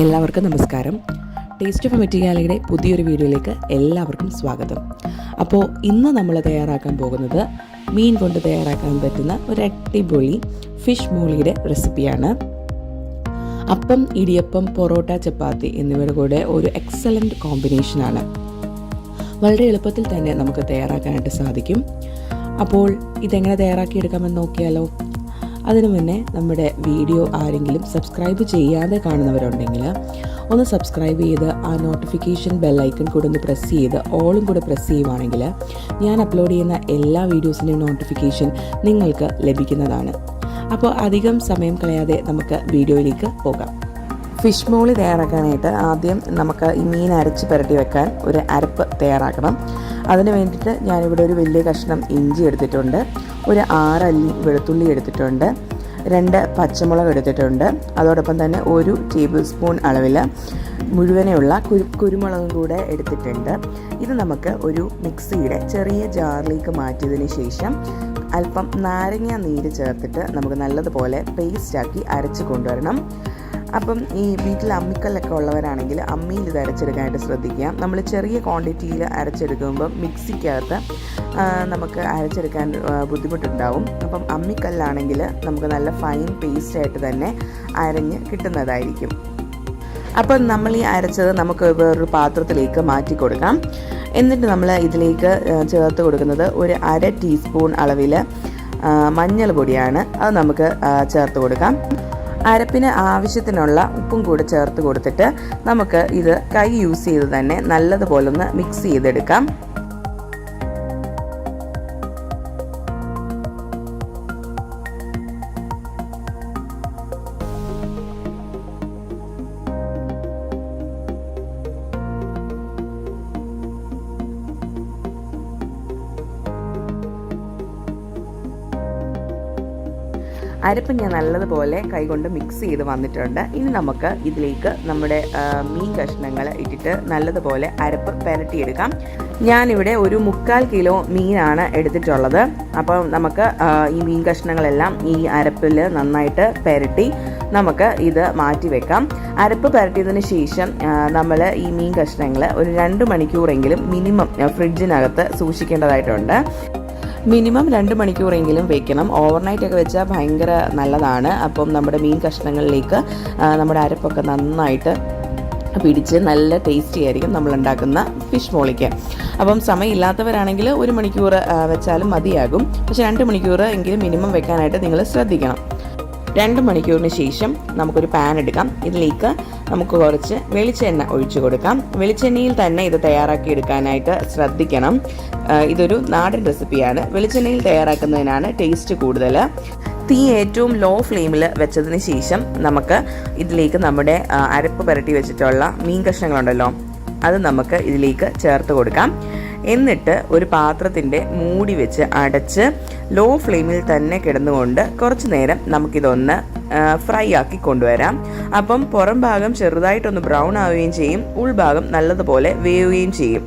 എല്ലാവർക്കും നമസ്കാരം. Taste of മെറ്റീരിയാലയുടെ പുതിയൊരു വീഡിയോയിലേക്ക് എല്ലാവർക്കും സ്വാഗതം. അപ്പോൾ ഇന്ന് നമ്മൾ തയ്യാറാക്കാൻ പോകുന്നത് മീൻ കൊണ്ട് തയ്യാറാക്കാൻ പറ്റുന്ന ഒരു അടിപൊളി ഫിഷ് മോളിയുടെ റെസിപ്പിയാണ് അപ്പം ഇടിയപ്പം പൊറോട്ട ചപ്പാത്തി എന്നിവയുടെ കൂടെ ഒരു എക്സലന്റ് കോമ്പിനേഷനാണ് വളരെ എളുപ്പത്തിൽ തന്നെ നമുക്ക് തയ്യാറാക്കാനായിട്ട് സാധിക്കും. അപ്പോൾ ഇതെങ്ങനെ തയ്യാറാക്കിയെടുക്കാമെന്ന് നോക്കിയാലോ? അതിനു മുന്നേ നമ്മുടെ വീഡിയോ ആരെങ്കിലും സബ്സ്ക്രൈബ് ചെയ്യാതെ കാണുന്നവരുണ്ടെങ്കിൽ ഒന്ന് സബ്സ്ക്രൈബ് ചെയ്ത് ആ നോട്ടിഫിക്കേഷൻ ബെല്ലൈക്കൺ കൂടെ ഒന്ന് പ്രസ് ചെയ്ത് ഓളും കൂടെ പ്രസ് ചെയ്യുവാണെങ്കിൽ ഞാൻ അപ്ലോഡ് ചെയ്യുന്ന എല്ലാ വീഡിയോസിന്റെയും നോട്ടിഫിക്കേഷൻ നിങ്ങൾക്ക് ലഭിക്കുന്നതാണ്. അപ്പോൾ അധികം സമയം കളയാതെ നമുക്ക് വീഡിയോയിലേക്ക് പോകാം. ഫിഷ് മോളി തയ്യാറാക്കാനായിട്ട് ആദ്യം നമുക്ക് ഈ മീൻ അരച്ച് പുരട്ടി വെക്കാൻ ഒരു അരപ്പ് തയ്യാറാക്കണം. അതിന് വേണ്ടിയിട്ട് ഞാനിവിടെ ഒരു വലിയ കഷ്ണം ഇഞ്ചി എടുത്തിട്ടുണ്ട് ഒരു ആറല്ലി വെളുത്തുള്ളി എടുത്തിട്ടുണ്ട് രണ്ട് പച്ചമുളക് എടുത്തിട്ടുണ്ട് അതോടൊപ്പം തന്നെ ഒരു ടേബിൾ സ്പൂൺ അളവിൽ മുഴുവനെയുള്ള കുരു കുരുമുളകും കൂടെ എടുത്തിട്ടുണ്ട്. ഇത് നമുക്ക് ഒരു മിക്സിയുടെ ചെറിയ ജാറിലേക്ക് മാറ്റിയതിന് ശേഷം അല്പം നാരങ്ങ നീര് ചേർത്തിട്ട് നമുക്ക് നല്ലതുപോലെ പേസ്റ്റാക്കി അരച്ച് കൊണ്ടുവരണം. അപ്പം ഈ വീട്ടിൽ അമ്മിക്കല്ലൊക്കെ ഉള്ളവരാണെങ്കിൽ അമ്മിയിൽ ഇത് അരച്ചെടുക്കാനായിട്ട് ശ്രദ്ധിക്കുക. നമ്മൾ ചെറിയ ക്വാണ്ടിറ്റിയിൽ അരച്ചെടുക്കുമ്പോൾ മിക്സിക്കകത്ത് നമുക്ക് അരച്ചെടുക്കാൻ ബുദ്ധിമുട്ടുണ്ടാവും. അപ്പം അമ്മിക്കല്ലാണെങ്കിൽ നമുക്ക് നല്ല ഫൈൻ പേസ്റ്റായിട്ട് തന്നെ അരഞ്ഞ് കിട്ടുന്നതായിരിക്കും. അപ്പം നമ്മൾ ഈ അരച്ചത് നമുക്ക് വേറൊരു പാത്രത്തിലേക്ക് മാറ്റി കൊടുക്കാം. എന്നിട്ട് നമ്മൾ ഇതിലേക്ക് ചേർത്ത് കൊടുക്കുന്നത് ഒരു അര ടീസ്പൂൺ അളവിൽ മഞ്ഞൾ പൊടിയാണ് അത് നമുക്ക് ചേർത്ത് കൊടുക്കാം. അരപ്പിന് ആവശ്യത്തിനുള്ള ഉപ്പും കൂടെ ചേർത്ത് കൊടുത്തിട്ട് നമുക്ക് ഇത് കൈ യൂസ് ചെയ്ത് തന്നെ നല്ലതുപോലൊന്ന് മിക്സ് ചെയ്തെടുക്കാം. അരപ്പ് ഞാൻ നല്ലതുപോലെ കൈകൊണ്ട് മിക്സ് ചെയ്ത് വന്നിട്ടുണ്ട്. ഇനി നമുക്ക് ഇതിലേക്ക് നമ്മുടെ മീൻ കഷ്ണങ്ങൾ ഇട്ടിട്ട് നല്ലതുപോലെ അരപ്പ് പുരട്ടിയെടുക്കാം. ഞാനിവിടെ ഒരു മുക്കാൽ കിലോ മീനാണ് എടുത്തിട്ടുള്ളത്. അപ്പോൾ നമുക്ക് ഈ മീൻ കഷ്ണങ്ങളെല്ലാം ഈ അരപ്പിൽ നന്നായിട്ട് പുരട്ടി നമുക്ക് ഇത് മാറ്റി വെക്കാം. അരപ്പ് പുരട്ടിയതിന് ശേഷം നമ്മൾ ഈ മീൻ കഷ്ണങ്ങൾ ഒരു രണ്ട് മണിക്കൂറെങ്കിലും മിനിമം ഫ്രിഡ്ജിനകത്ത് സൂക്ഷിക്കേണ്ടതായിട്ടുണ്ട്. മിനിമം രണ്ട് മണിക്കൂറെങ്കിലും വെക്കണം. ഓവർനൈറ്റ് ഒക്കെ വെച്ചാൽ ഭയങ്കര നല്ലതാണ്. അപ്പം നമ്മുടെ മീൻ കഷ്ണങ്ങളിലേക്ക് നമ്മുടെ അരപ്പൊക്കെ നന്നായിട്ട് പിടിച്ച് നല്ല ടേസ്റ്റി ആയിരിക്കും നമ്മൾ ഉണ്ടാക്കുന്ന ഫിഷ് മോളിക്ക്. അപ്പം സമയമില്ലാത്തവരാണെങ്കിൽ ഒരു മണിക്കൂർ വെച്ചാലും മതിയാകും. പക്ഷെ രണ്ട് മണിക്കൂർ എങ്കിലും മിനിമം വെക്കാനായിട്ട് നിങ്ങൾ ശ്രദ്ധിക്കണം. രണ്ട് മണിക്കൂറിന് ശേഷം നമുക്കൊരു പാൻ എടുക്കാം. ഇതിലേക്ക് നമുക്ക് കുറച്ച് വെളിച്ചെണ്ണ ഒഴിച്ചു കൊടുക്കാം. വെളിച്ചെണ്ണയിൽ തന്നെ ഇത് തയ്യാറാക്കി എടുക്കാനായിട്ട് ശ്രദ്ധിക്കണം. ഇതൊരു നാടൻ റെസിപ്പിയാണ് വെളിച്ചെണ്ണയിൽ തയ്യാറാക്കുന്നതിനാണ് ടേസ്റ്റ് കൂടുതൽ. തീ ഏറ്റവും ലോ ഫ്ലെയിമിൽ വെച്ചതിന് ശേഷം നമുക്ക് ഇതിലേക്ക് നമ്മുടെ അരപ്പ് പുരട്ടി വെച്ചിട്ടുള്ള മീൻ കഷ്ണങ്ങളുണ്ടല്ലോ അത് നമുക്ക് ഇതിലേക്ക് ചേർത്ത് കൊടുക്കാം. എന്നിട്ട് ഒരു പാത്രത്തിന്റെ മൂടി വെച്ച് അടച്ച് ലോ ഫ്ലെയിമിൽ തന്നെ കിടന്നുകൊണ്ട് കുറച്ച് നേരം നമുക്കിതൊന്ന് ഫ്രൈ ആക്കി കൊണ്ടുവരാം. അപ്പം പുറം ഭാഗം ചെറുതായിട്ടൊന്ന് ബ്രൗൺ ആവുകയും ചെയ്യും ഉൾഭാഗം നല്ലതുപോലെ വേവുകയും ചെയ്യും.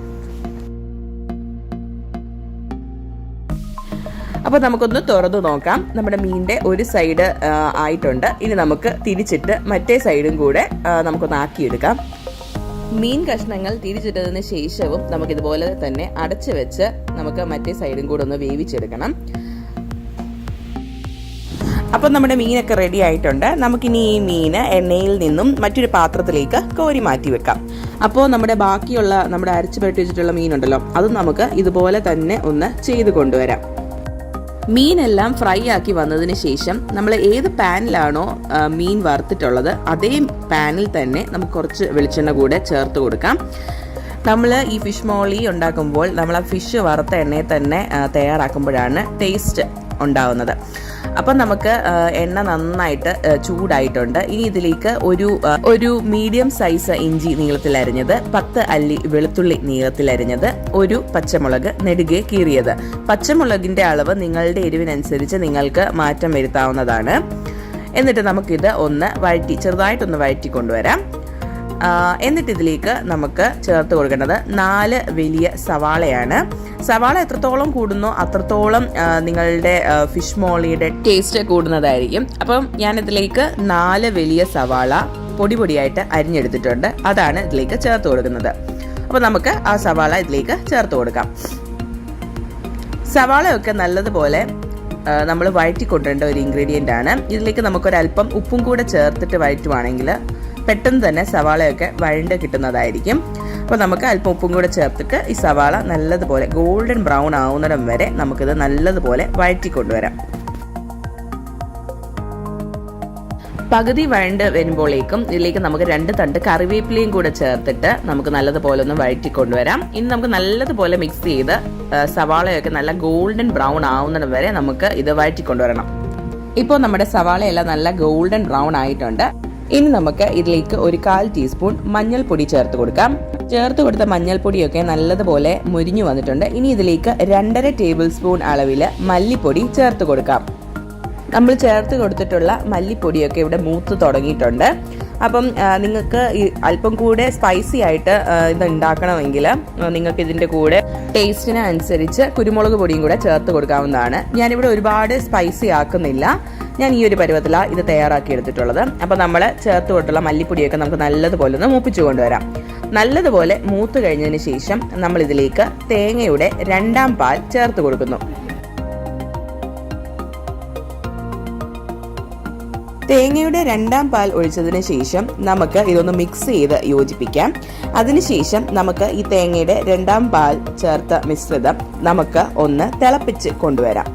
അപ്പോൾ നമുക്കൊന്ന് തുറന്നു നോക്കാം. നമ്മുടെ മീനിന്റെ ഒരു സൈഡ് ആയിട്ടുണ്ട്. ഇനി നമുക്ക് തിരിച്ചിട്ട് മറ്റേ സൈഡും കൂടെ നമുക്കൊന്ന് ആക്കിയെടുക്കാം. മീൻ കഷ്ണങ്ങൾ തിരിച്ചിട്ടതിന് ശേഷവും നമുക്കിതുപോലെ തന്നെ അടച്ചു വെച്ച് നമുക്ക് മറ്റേ സൈഡും കൂടെ ഒന്ന് വേവിച്ചെടുക്കണം. അപ്പം നമ്മുടെ മീനൊക്കെ റെഡി ആയിട്ടുണ്ട്. നമുക്കിനി ഈ മീൻ എണ്ണയിൽ നിന്നും മറ്റൊരു പാത്രത്തിലേക്ക് കോരി മാറ്റി വെക്കാം. അപ്പോൾ നമ്മുടെ ബാക്കിയുള്ള നമ്മുടെ അരച്ചു പരട്ടി വെച്ചിട്ടുള്ള മീനുണ്ടല്ലോ അതും നമുക്ക് ഇതുപോലെ തന്നെ ഒന്ന് ചെയ്ത് കൊണ്ടുവരാം. മീനെല്ലാം ഫ്രൈ ആക്കി വന്നതിന് ശേഷം നമ്മൾ ഏത് പാനിലാണോ മീൻ വറുത്തിട്ടുള്ളത് അതേ പാനിൽ തന്നെ നമുക്ക് കുറച്ച് വെളിച്ചെണ്ണ കൂടെ ചേർത്ത് കൊടുക്കാം. നമ്മൾ ഈ ഫിഷ് മോളി ഉണ്ടാക്കുമ്പോൾ നമ്മൾ ആ ഫിഷ് വറുത്ത എണ്ണയിൽ തന്നെ തയ്യാറാക്കുമ്പോഴാണ് ടേസ്റ്റ് ഉണ്ടാവുന്നത്. അപ്പം നമുക്ക് എണ്ണ നന്നായിട്ട് ചൂടായിട്ടുണ്ട്. ഇനി ഇതിലേക്ക് ഒരു ഒരു മീഡിയം സൈസ് ഇഞ്ചി നീളത്തിൽ അരിഞ്ഞത് പത്ത് അല്ലി വെളുത്തുള്ളി നീളത്തിൽ അരിഞ്ഞത് ഒരു പച്ചമുളക് നെടുകെ കീറിയത്. പച്ചമുളകിന്റെ അളവ് നിങ്ങളുടെ എരിവിനനുസരിച്ച് നിങ്ങൾക്ക് മാറ്റം വരുത്താവുന്നതാണ്. എന്നിട്ട് നമുക്കിത് ഒന്ന് വഴറ്റി ചെറുതായിട്ടൊന്ന് വഴറ്റി കൊണ്ടുവരാം എന്നിട്ട് ഇതിലേക്ക് നമുക്ക് ചേർത്ത് കൊടുക്കേണ്ടത് നാല് വലിയ സവാളയാണ്. സവാള എത്രത്തോളം കൂടുന്നോ അത്രത്തോളം നിങ്ങളുടെ ഫിഷ് മോളിയുടെ ടേസ്റ്റ് കൂടുന്നതായിരിക്കും. അപ്പം ഞാനിതിലേക്ക് നാല് വലിയ സവാള പൊടി പൊടിയായിട്ട് അരിഞ്ഞെടുത്തിട്ടുണ്ട്. അതാണ് ഇതിലേക്ക് ചേർത്ത് കൊടുക്കുന്നത്. അപ്പോൾ നമുക്ക് ആ സവാള ഇതിലേക്ക് ചേർത്ത് കൊടുക്കാം. സവാളയൊക്കെ നല്ലതുപോലെ നമ്മൾ വഴറ്റി കൊണ്ടുവരേണ്ട ഒരു ഇൻഗ്രീഡിയന്റ് ആണ്. ഇതിലേക്ക് നമുക്കൊരല്പം ഉപ്പും കൂടെ ചേർത്തിട്ട് വഴറ്റുവാണെങ്കിൽ പെട്ടെന്ന് തന്നെ സവാളയൊക്കെ വഴണ്ട് കിട്ടുന്നതായിരിക്കും. അപ്പോൾ നമുക്ക് അല്പം ഉപ്പും കൂടെ ചേർത്തിട്ട് ഈ സവാള നല്ലതുപോലെ ഗോൾഡൻ ബ്രൗൺ ആവുന്നിടം വരെ നമുക്കിത് നല്ലതുപോലെ വഴറ്റി കൊണ്ടുവരാം പകുതി വഴണ്ട് വരുമ്പോഴേക്കും ഇതിലേക്ക് നമുക്ക് രണ്ട് തണ്ട് കറിവേപ്പിലയും കൂടെ ചേർത്തിട്ട് നമുക്ക് നല്ലതുപോലെ ഒന്ന് വഴറ്റി കൊണ്ടുവരാം ഇനി നമുക്ക് നല്ലതുപോലെ മിക്സ് ചെയ്ത് സവാളയൊക്കെ നല്ല ഗോൾഡൻ ബ്രൗൺ ആവുന്നിടം വരെ നമുക്ക് ഇത് വഴറ്റി കൊണ്ടുവരണം ഇപ്പോൾ നമ്മുടെ സവാളയെല്ലാം നല്ല ഗോൾഡൻ ബ്രൗൺ ആയിട്ടുണ്ട്. ഇനി നമുക്ക് ഇതിലേക്ക് ഒരു കാൽ ടീസ്പൂൺ മഞ്ഞൾപ്പൊടി ചേർത്ത് കൊടുക്കാം. ചേർത്ത് കൊടുത്ത മഞ്ഞൾപ്പൊടിയൊക്കെ നല്ലതുപോലെ മുരിഞ്ഞു വന്നിട്ടുണ്ട്. ഇനി ഇതിലേക്ക് രണ്ടര ടേബിൾ സ്പൂൺ അളവിൽ മല്ലിപ്പൊടി ചേർത്ത് കൊടുക്കാം. നമ്മൾ ചേർത്ത് കൊടുത്തിട്ടുള്ള മല്ലിപ്പൊടിയൊക്കെ ഇവിടെ മൂത്ത് തുടങ്ങിയിട്ടുണ്ട്. അപ്പം നിങ്ങൾക്ക് അല്പം കൂടെ സ്പൈസി ആയിട്ട് ഇത് ഉണ്ടാക്കണമെങ്കിൽ നിങ്ങൾക്ക് ഇതിന്റെ കൂടെ ടേസ്റ്റിന് അനുസരിച്ച് കുരുമുളക് പൊടിയും കൂടെ ചേർത്ത് കൊടുക്കാവുന്നതാണ്. ഞാനിവിടെ ഒരുപാട് സ്പൈസി ആക്കുന്നില്ല. ഞാൻ ഈ ഒരു പരുവത്തിലാണ് ഇത് തയ്യാറാക്കി എടുത്തിട്ടുള്ളത്. അപ്പോൾ നമ്മൾ ചേർത്ത് കൊടുത്തുള്ള മല്ലിപ്പൊടിയൊക്കെ നമുക്ക് നല്ലതുപോലെ ഒന്ന് മൂപ്പിച്ചു കൊണ്ടുവരാം. നല്ലതുപോലെ മൂത്ത് കഴിഞ്ഞതിന് ശേഷം നമ്മളിതിലേക്ക് തേങ്ങയുടെ രണ്ടാം പാൽ ചേർത്ത് കൊടുക്കുന്നു. തേങ്ങയുടെ രണ്ടാം പാൽ ഒഴിച്ചതിന് ശേഷം നമുക്ക് ഇതൊന്ന് മിക്സ് ചെയ്ത് യോജിപ്പിക്കാം. അതിനുശേഷം നമുക്ക് ഈ തേങ്ങയുടെ രണ്ടാം പാൽ ചേർത്ത മിശ്രിതം നമുക്ക് ഒന്ന് തിളപ്പിച്ച് കൊണ്ടുവരാം.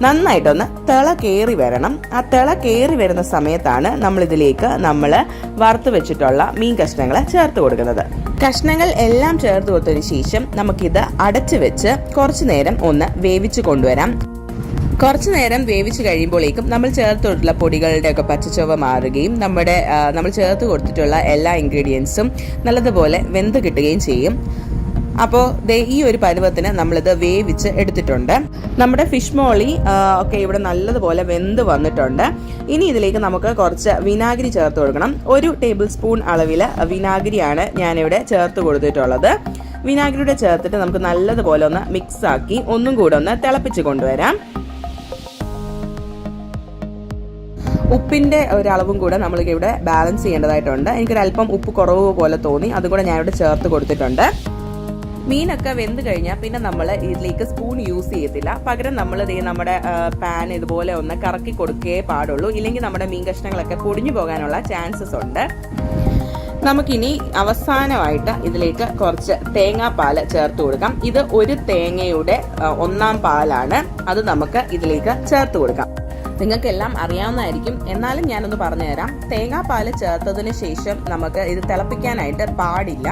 നന്നായിട്ടൊന്ന് തിള കയറി വരണം. ആ തിള കയറി വരുന്ന സമയത്താണ് നമ്മൾ ഇതിലേക്ക് നമ്മൾ വറുത്ത് വെച്ചിട്ടുള്ള മീൻ കഷ്ണങ്ങൾ ചേർത്ത് കൊടുക്കുന്നത്. കഷ്ണങ്ങൾ എല്ലാം ചേർത്ത് കൊടുത്തതിന് ശേഷം നമുക്കിത് അടച്ചു വെച്ച് കുറച്ചു നേരം ഒന്ന് വേവിച്ച് കൊണ്ടുവരാം. കുറച്ചു നേരം വേവിച്ച് കഴിയുമ്പോഴേക്കും നമ്മൾ ചേർത്ത് കൊടുത്തിട്ടുള്ള പൊടികളുടെ ഒക്കെ പച്ചച്ചുവ മാറുകയും നമ്മുടെ നമ്മൾ ചേർത്ത് കൊടുത്തിട്ടുള്ള എല്ലാ ഇൻഗ്രീഡിയൻസും നല്ലതുപോലെ വെന്ത് കിട്ടുകയും ചെയ്യും. അപ്പോൾ ദേ ഈ ഒരു പരുവത്തിന് നമ്മളിത് വേവിച്ച് എടുത്തിട്ടുണ്ട്. നമ്മുടെ ഫിഷ് മോളി ഒക്കെ ഇവിടെ നല്ലതുപോലെ വെന്ത് വന്നിട്ടുണ്ട്. ഇനി ഇതിലേക്ക് നമുക്ക് കുറച്ച് വിനാഗിരി ചേർത്ത് കൊടുക്കണം. ഒരു ടേബിൾ സ്പൂൺ അളവിൽ വിനാഗിരിയാണ് ഞാനിവിടെ ചേർത്ത് കൊടുത്തിട്ടുള്ളത്. വിനാഗിരിയുടെ ചേർത്തിട്ട് നമുക്ക് നല്ലതുപോലെ ഒന്ന് മിക്സ് ആക്കി ഒന്നും കൂടെ ഒന്ന് തിളപ്പിച്ച് കൊണ്ടുവരാം. ഉപ്പിന്റെ ഒരളവും കൂടെ നമ്മൾക്ക് ഇവിടെ ബാലൻസ് ചെയ്യേണ്ടതായിട്ടുണ്ട്. എനിക്കൊരല്പം ഉപ്പ് കുറവ് പോലെ തോന്നി. അതും കൂടെ ഞാനിവിടെ ചേർത്ത് കൊടുത്തിട്ടുണ്ട്. മീനൊക്കെ വെന്ത് കഴിഞ്ഞാൽ പിന്നെ നമ്മൾ ഇതിലേക്ക് സ്പൂൺ യൂസ് ചെയ്യത്തില്ല. പകരം നമ്മൾ ഇത് നമ്മുടെ പാൻ ഇതുപോലെ ഒന്ന് കറക്കി കൊടുക്കേ പാടുള്ളൂ. ഇല്ലെങ്കിൽ നമ്മുടെ മീൻ കഷ്ണങ്ങളൊക്കെ പൊടിഞ്ഞു പോകാനുള്ള ചാൻസസ് ഉണ്ട്. നമുക്കിനി അവസാനമായിട്ട് ഇതിലേക്ക് കുറച്ച് തേങ്ങാപ്പാൽ ചേർത്ത് കൊടുക്കാം. ഇത് ഒരു തേങ്ങയുടെ ഒന്നാം പാലാണ്. അത് നമുക്ക് ഇതിലേക്ക് ചേർത്ത് കൊടുക്കാം. നിങ്ങൾക്കെല്ലാം അറിയാവുന്നതായിരിക്കും. എന്നാലും ഞാനൊന്ന് പറഞ്ഞുതരാം. തേങ്ങാപ്പാൽ ചേർത്തതിന് ശേഷം നമുക്ക് ഇത് തിളപ്പിക്കാനായിട്ട് പാടില്ല.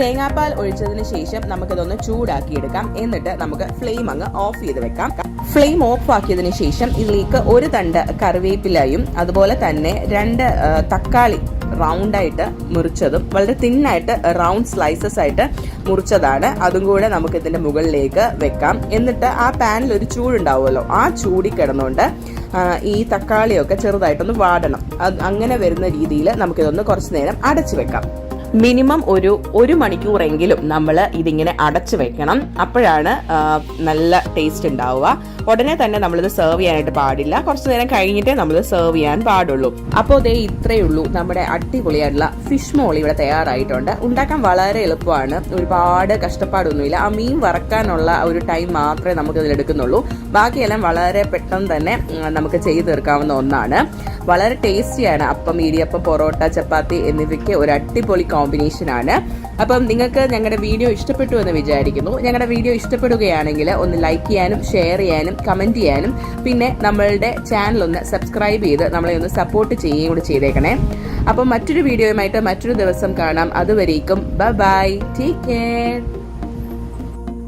തേങ്ങാപ്പാൽ ഒഴിച്ചതിന് ശേഷം നമുക്കിതൊന്ന് ചൂടാക്കി എടുക്കാം എന്നിട്ട് നമുക്ക് ഫ്ലെയിം അങ്ങ് ഓഫ് ചെയ്ത് വെക്കാം. ഫ്ലെയിം ഓഫ് ആക്കിയതിന് ശേഷം ഇതിലേക്ക് ഒരു തണ്ട് കറിവേപ്പിലയും അതുപോലെ തന്നെ രണ്ട് തക്കാളി റൗണ്ടായിട്ട് മുറിച്ചതും വളരെ തിന്നായിട്ട് റൗണ്ട് സ്ലൈസസ് ആയിട്ട് മുറിച്ചതാണ്. അതും കൂടെ നമുക്ക് ഇതിന്റെ മുകളിലേക്ക് വെക്കാം. എന്നിട്ട് ആ പാനിൽ ഒരു ചൂടുണ്ടാവുമല്ലോ. ആ ചൂടി കിടന്നുകൊണ്ട് ഈ തക്കാളിയൊക്കെ ചെറുതായിട്ടൊന്ന് വാടണം. അങ്ങനെ വരുന്ന രീതിയിൽ നമുക്കിതൊന്ന് കുറച്ച് നേരം അടച്ചു വെക്കാം. മിനിമം ഒരു ഒരു മണിക്കൂറെങ്കിലും നമ്മൾ ഇതിങ്ങനെ അടച്ചു വെക്കണം. അപ്പോഴാണ് നല്ല ടേസ്റ്റ് ഉണ്ടാവുക. ഉടനെ തന്നെ നമ്മളിത് സെർവ് ചെയ്യാനായിട്ട് പാടില്ല. കുറച്ച് നേരം കഴിഞ്ഞിട്ടേ നമ്മൾ സെർവ് ചെയ്യാൻ പാടുള്ളൂ. അപ്പോൾ ദേ ഇത്രയേ ഉള്ളൂ. നമ്മുടെ അടിപൊളിയായിട്ടുള്ള ഫിഷ് മോളി ഇവിടെ തയ്യാറായിട്ടുണ്ട്. ഉണ്ടാക്കാൻ വളരെ എളുപ്പമാണ്. ഒരുപാട് കഷ്ടപ്പാടൊന്നുമില്ല. ആ മീൻ വറക്കാനുള്ള ഒരു ടൈം മാത്രമേ നമുക്ക് ഇതിൽ എടുക്കുന്നുള്ളൂ. ബാക്കിയെല്ലാം വളരെ പെട്ടെന്ന് തന്നെ നമുക്ക് ചെയ്തു തീർക്കാവുന്ന ഒന്നാണ്. വളരെ ടേസ്റ്റിയാണ് അപ്പം ഇടിയപ്പം പൊറോട്ട ചപ്പാത്തി എന്നിവയ്ക്ക് ഒരു അടിപൊളി കോമ്പിനേഷനാണ്. അപ്പം നിങ്ങൾക്ക് ഞങ്ങളുടെ വീഡിയോ ഇഷ്ടപ്പെട്ടു എന്ന് വിചാരിക്കുന്നു. ഞങ്ങളുടെ വീഡിയോ ഇഷ്ടപ്പെടുകയാണെങ്കിൽ ഒന്ന് ലൈക്ക് ചെയ്യാനും ഷെയർ ചെയ്യാനും കമന്റ് ചെയ്യാനും പിന്നെ നമ്മളുടെ ചാനൽ ഒന്ന് സബ്സ്ക്രൈബ് ചെയ്ത് നമ്മളെ ഒന്ന് സപ്പോർട്ട് ചെയ്യുകയും കൂടി ചെയ്തേക്കണേ. അപ്പം മറ്റൊരു വീഡിയോയുമായിട്ട് മറ്റൊരു ദിവസം കാണാം. അതുവരേക്കും ബൈ ബൈ ടേക്ക് കെയർ